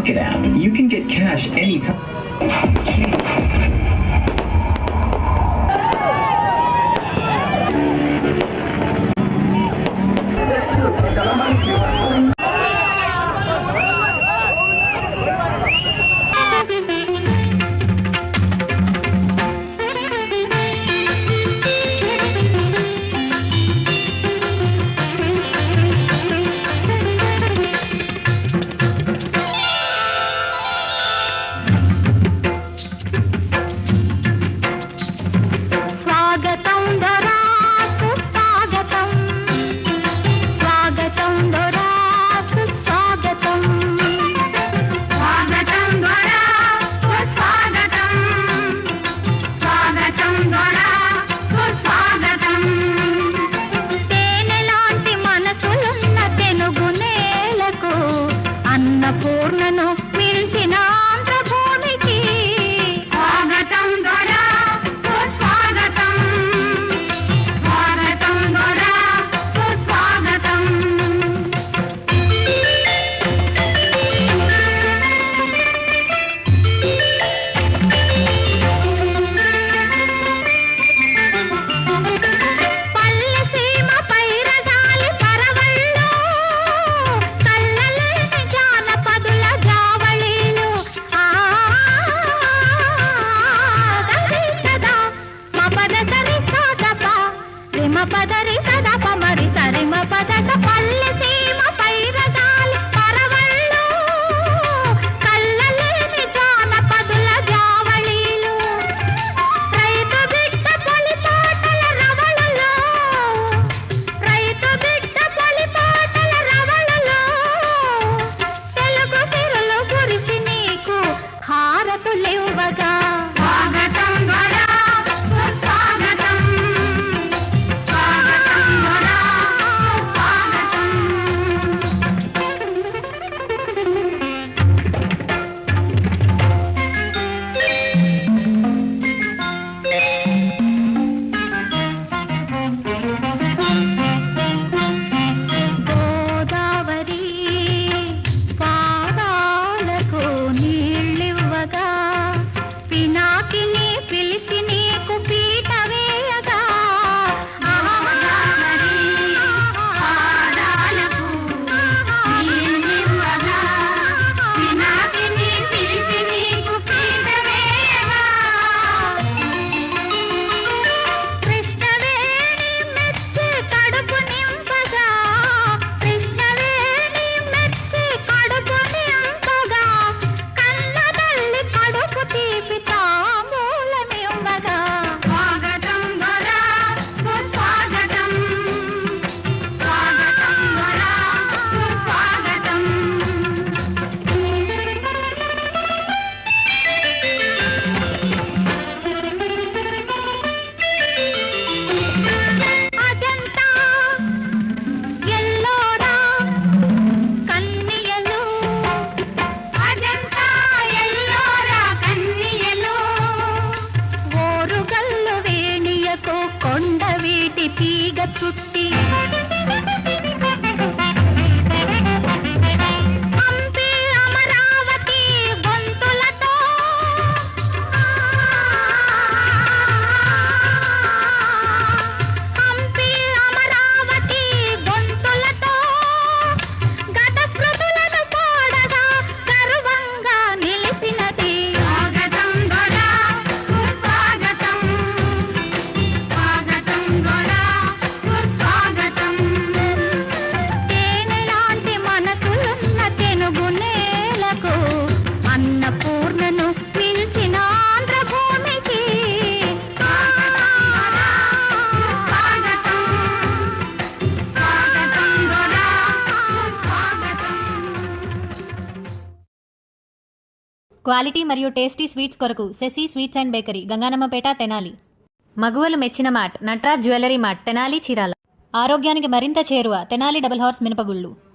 Rocket app, you can get cash anytime. పూర్ణను మిల్చిన రిమ పదరి సదప మరి సరిమ పదట పల్లె సీమ పైరగాలి పరవళ్ళు. కళ్ళలేని జానపదుల జావళీలు. రైతు బిడ్డ పొలి పాటల రవళలో. రైతు బిడ్డ పొలి పాటల రవళలో. తెలుగు సిరులు కురిసి నీకు హారతులివ్వగా అన్నపూర్ణను పిలిచిన ఆంధ్రభూమికి. క్వాలిటీ మరియు టేస్టీ స్వీట్స్ కొరకు Sasi sweets and bakery Ganganammapeta Tenali. మగువలు మెచ్చిన mart Natraj jewellery mart Tenali Chirala. ఆరోగ్యానికి మరింత చేరువ తెనాలి డబుల్ హార్స్ మినపగుళ్ళు.